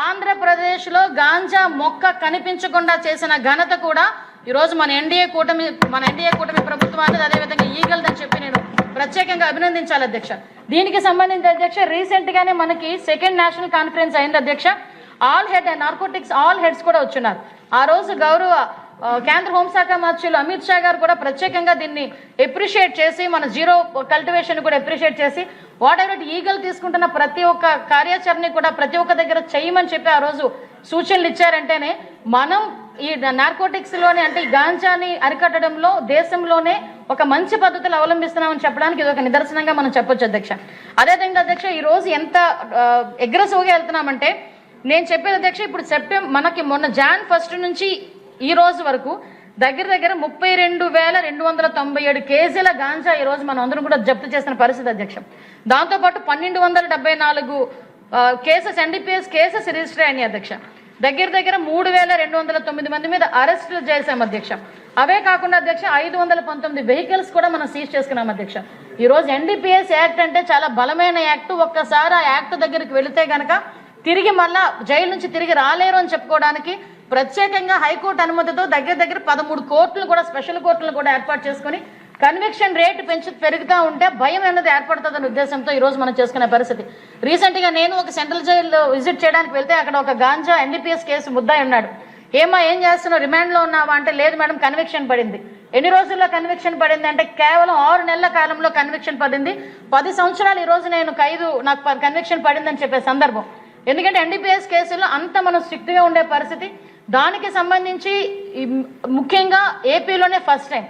ఆంధ్రప్రదేశ్లో గాంజా మొక్క కనిపించకుండా చేసిన ఘనత కూడా ఈరోజు మన ఎన్డీఏ కూటమి మన ఎన్డీఏ కూటమి ప్రభుత్వాన్ని అదేవిధంగా ఈగల్దని చెప్పి నేను ప్రత్యేకంగా అభినందించాలి అధ్యక్ష. దీనికి సంబంధించి అధ్యక్ష రీసెంట్గానే మనకి సెకండ్ నేషనల్ కాన్ఫరెన్స్ అయింది అధ్యక్ష. All head narcotics all heads కూడా వచ్చున్నారు ఆ రోజు గౌరవ కేంద్ర హోంశాఖ మంత్రులు అమిత్ షా గారు కూడా ప్రత్యేకంగా దీన్ని ఎప్రిషియేట్ చేసి మన జీరో కల్టివేషన్ కూడా ఎప్రిషియేట్ చేసి వాట్ ఎవర్ ఈగల్ తీసుకుంటున్న ప్రతి ఒక్క కార్యాచరణ కూడా ప్రతి ఒక్క దగ్గర చేయమని చెప్పి ఆ రోజు సూచనలు ఇచ్చారంటేనే మనం ఈ నార్కోటిక్స్లోనే అంటే ఈ గాంజాని అరికట్టడంలో దేశంలోనే ఒక మంచి పద్ధతులు అవలంబిస్తున్నామని చెప్పడానికి ఇది ఒక నిదర్శనంగా మనం చెప్పొచ్చు అధ్యక్ష. అదేవిధంగా అధ్యక్ష ఈ రోజు ఎంత అగ్రెసివ్గా వెళ్తున్నామంటే నేను చెప్పేది అధ్యక్ష ఇప్పుడు సెప్టెంబర్ మనకి మొన్న జాన్ ఫస్ట్ నుంచి ఈ రోజు వరకు దగ్గర దగ్గర ముప్పై రెండు వేల రెండు వందల తొంభై ఏడు కేజీల గాంజా ఈ రోజు మనం అందరం కూడా జప్తు చేసిన పరిస్థితి అధ్యక్షం. దాంతోపాటు పన్నెండు వందల డెబ్బై నాలుగు కేసెస్ ఎన్డీపీఎస్ కేసెస్ రిజిస్టర్ అయినాయి అధ్యక్ష. దగ్గర దగ్గర మూడు వేల రెండు వందల తొమ్మిది మంది మీద అరెస్టులు చేశాం అధ్యక్ష. అవే కాకుండా అధ్యక్ష ఐదు వందల పంతొమ్మిది వెహికల్స్ కూడా మనం సీజ్ చేసుకున్నాం అధ్యక్ష. ఈ రోజు ఎన్డీపీఎస్ యాక్ట్ అంటే చాలా బలమైన యాక్ట్. ఒక్కసారి ఆ యాక్ట్ దగ్గరికి వెళితే గనక తిరిగి మళ్ళా జైలు నుంచి తిరిగి రాలేరు అని చెప్పుకోవడానికి ప్రత్యేకంగా హైకోర్టు అనుమతితో దగ్గర దగ్గర పదమూడు కోర్టులు కూడా స్పెషల్ కోర్టులు కూడా ఏర్పాటు చేసుకుని కన్విక్షన్ రేటు పెంచు పెరుగుతూ ఉంటే భయం అనేది ఏర్పడుతుందనే ఉద్దేశంతో ఈరోజు మనం చేసుకునే పరిస్థితి. రీసెంట్గా నేను ఒక సెంట్రల్ జైల్లో విజిట్ చేయడానికి వెళ్తే అక్కడ ఒక గాంజా ఎన్డీపీఎస్ కేసు ముద్దాయి ఉన్నాడు. ఏమా ఏం చేస్తున్నావు? రిమాండ్లో ఉన్నావా? అంటే లేదు మేడం కన్విక్షన్ పడింది. ఎన్ని రోజుల్లో కన్విక్షన్ పడింది? అంటే కేవలం ఆరు నెలల కాలంలో కన్విక్షన్ పడింది. పది సంవత్సరాలు ఈ రోజు నేను ఖైదు నాకు కన్విక్షన్ పడిందని చెప్పే సందర్భం. ఎందుకంటే ఎన్డీపీఎస్ కేసుల్లో అంత మనం స్ట్రిక్ట్గా ఉండే పరిస్థితి. దానికి సంబంధించి ముఖ్యంగా ఏపీలోనే ఫస్ట్ టైం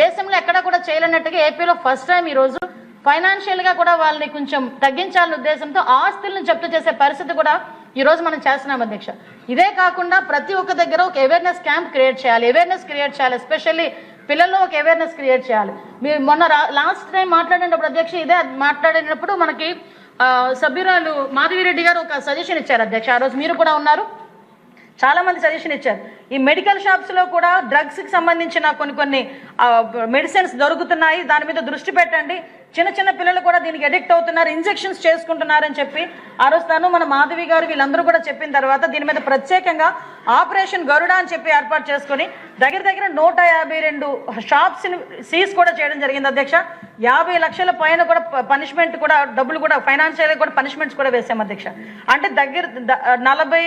దేశంలో ఎక్కడ కూడా చేయలేనట్టుగా ఏపీలో ఫస్ట్ టైం ఈరోజు ఫైనాన్షియల్గా కూడా వాళ్ళని కొంచెం తగ్గించాలనే ఉద్దేశంతో ఆస్తులను జప్తు చేసే పరిస్థితి కూడా ఈరోజు మనం చేస్తున్నాం అధ్యక్ష. ఇదే కాకుండా ప్రతి ఒక్క దగ్గర ఒక అవేర్నెస్ క్యాంప్ క్రియేట్ చేయాలి. అవేర్నెస్ క్రియేట్ చేయాలి. ఎస్పెషల్లీ పిల్లల్లో ఒక అవేర్నెస్ క్రియేట్ చేయాలి. మీరు మొన్న లాస్ట్ టైం మాట్లాడినప్పుడు అధ్యక్ష ఇదే మాట్లాడినప్పుడు మనకి సభ్యురాలు మాధవిరెడ్డి గారు ఒక సజెషన్ ఇచ్చారు అధ్యక్ష. ఆ రోజు మీరు కూడా ఉన్నారు. చాలామంది సజెషన్ ఇచ్చారు. ఈ మెడికల్ షాప్స్లో కూడా డ్రగ్స్కి సంబంధించిన కొన్ని కొన్ని మెడిసిన్స్ దొరుకుతున్నాయి. దాని మీద దృష్టి పెట్టండి. చిన్న చిన్న పిల్లలు కూడా దీనికి అడిక్ట్ అవుతున్నారు ఇంజెక్షన్స్ చేసుకుంటున్నారని చెప్పి ఆ రోజు తను మన మాధవి గారు వీళ్ళందరూ కూడా చెప్పిన తర్వాత దీని మీద ప్రత్యేకంగా ఆపరేషన్ గరుడ అని చెప్పి ఏర్పాటు చేసుకుని దగ్గర దగ్గర నూట యాభై రెండు షాప్స్ సీజ్ కూడా చేయడం జరిగింది అధ్యక్ష. యాభై లక్షల పైన కూడా పనిష్మెంట్ కూడా డబ్బులు కూడా ఫైనాన్షియల్ కూడా పనిష్మెంట్స్ కూడా వేసాం అధ్యక్ష. అంటే దగ్గర నలభై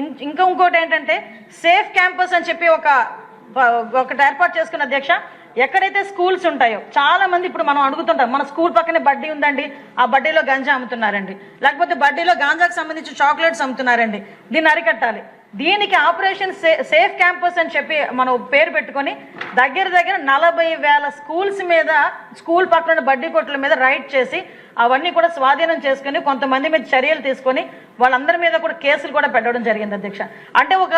ఇం- ఇంకా ఇంకోటి ఏంటంటే సేఫ్ క్యాంపస్ అని చెప్పి ఒక ఒకటి ఏర్పాటు చేసుకున్న అధ్యక్ష. ఎక్కడైతే స్కూల్స్ ఉంటాయో చాలా మంది ఇప్పుడు మనం అడుగుతుంటాం మన స్కూల్ పక్కనే బడ్డీ ఉందండి ఆ బడ్డీలో గంజా అమ్ముతున్నారండి. లేకపోతే బడ్డీలో గాంజాకు సంబంధించి చాక్లెట్స్ అమ్ముతున్నారండి. దీన్ని అరికట్టాలి. దీనికి ఆపరేషన్ సేఫ్ క్యాంపస్ అని చెప్పి మనం పేరు పెట్టుకొని దగ్గర దగ్గర నలభై వేల స్కూల్స్ మీద స్కూల్ పక్కన బడ్డీ కొట్ల మీద రైడ్ చేసి అవన్నీ కూడా స్వాధీనం చేసుకుని కొంతమంది మీద చర్యలు తీసుకొని వాళ్ళందరి మీద కూడా కేసులు కూడా పెట్టడం జరిగింది అధ్యక్ష. అంటే ఒక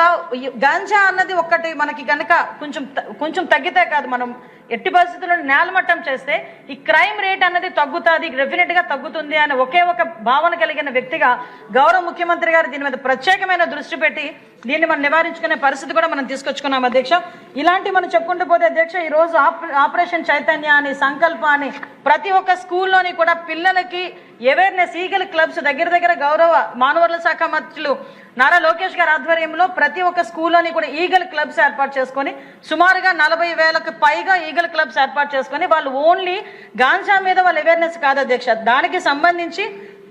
గాంజా అన్నది ఒక్కటి మనకి కనుక కొంచెం కొంచెం తగ్గితే కాదు మనం ఎట్టి పరిస్థితుల్లో నేలమట్టం చేస్తే ఈ క్రైమ్ రేట్ అన్నది తగ్గుతుంది డెఫినెట్గా తగ్గుతుంది అనే ఒకే ఒక భావన కలిగిన వ్యక్తిగా గౌరవ ముఖ్యమంత్రి గారు దీని మీద ప్రత్యేకమైన దృష్టి పెట్టి దీన్ని మనం నివారించుకునే పరిస్థితి కూడా మనం తీసుకొచ్చుకున్నాం అధ్యక్ష. ఇలాంటి మనం చెప్పుకుంటూ పోతే అధ్యక్ష ఈరోజు ఆపరేషన్ చైతన్య అని సంకల్ప అని ప్రతి ఒక్క స్కూల్లోని కూడా పిల్లలకి అవేర్నెస్ ఈగల్ క్లబ్స్ దగ్గర దగ్గర గౌరవ మానవరుల శాఖ మంత్రులు నారా లోకేష్ గారి ఆధ్వర్యంలో ప్రతి ఒక్క స్కూల్లోని కూడా ఈగల్ క్లబ్స్ ఏర్పాటు చేసుకొని సుమారుగా నలభై వేలకు పైగా ఈగల్ క్లబ్స్ ఏర్పాటు చేసుకొని వాళ్ళు ఓన్లీ గాంజా మీద వాళ్ళ అవేర్నెస్ కాదు అధ్యక్ష. దానికి సంబంధించి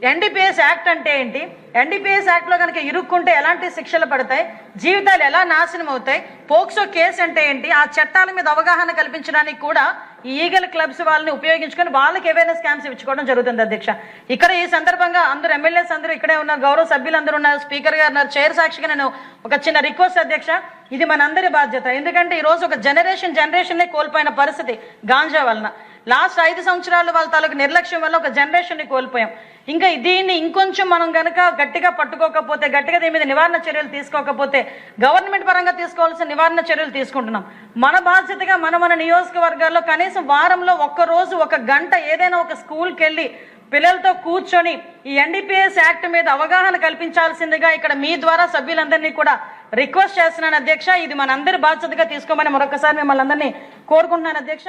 ఎన్డీపీఎస్ యాక్ట్ అంటే ఏంటి? ఎన్డీపీఎస్ యాక్ట్లో కనుక ఇరుక్కుంటే ఎలాంటి శిక్షలు పడతాయి? జీవితాలు ఎలా నాశనం అవుతాయి? పోక్సో కేసు అంటే ఏంటి? ఆ చట్టాల మీద అవగాహన కల్పించడానికి కూడా ఈ ఈగల్ క్లబ్స్ వాళ్ళని ఉపయోగించుకొని వాళ్ళకి ఏవైనా స్కామ్స్ ఇచ్చుకోవడం జరుగుతుంది అధ్యక్ష. ఇక్కడ ఈ సందర్భంగా అందరూ ఎమ్మెల్యేస్ అందరూ ఇక్కడే ఉన్నారు గౌరవ సభ్యులు అందరూ ఉన్నారు స్పీకర్ గారు ఉన్నారు చైర్ సాక్షిగా నేను ఒక చిన్న రిక్వెస్ట్ అధ్యక్ష ఇది మనందరి బాధ్యత. ఎందుకంటే ఈ రోజు ఒక జనరేషన్ జనరేషన్ కోల్పోయిన పరిస్థితి గాంజా వలన. లాస్ట్ ఐదు సంవత్సరాలు వాళ్ళ తాలూకు నిర్లక్ష్యం వల్ల ఒక జనరేషన్ని కోల్పోయాం. ఇంకా దీన్ని ఇంకొంచెం మనం కనుక గట్టిగా పట్టుకోకపోతే గట్టిగా దీని మీద నివారణ చర్యలు తీసుకోకపోతే గవర్నమెంట్ పరంగా తీసుకోవాల్సిన నివారణ చర్యలు తీసుకుంటున్నాం. మన బాధ్యతగా మన మన నియోజకవర్గాల్లో కనీసం వారంలో ఒక్క రోజు ఒక గంట ఏదైనా ఒక స్కూల్కి వెళ్ళి పిల్లలతో కూర్చొని ఈ ఎన్డీపీఎస్ యాక్ట్ మీద అవగాహన కల్పించాల్సిందిగా ఇక్కడ మీ ద్వారా సభ్యులందరినీ కూడా రిక్వెస్ట్ చేస్తున్నాను. అధ్యక్ష ఇది మనందరి బాధ్యతగా తీసుకోమని మరొకసారి మిమ్మల్ని అందరినీ కోరుకుంటున్నాను. అధ్యక్ష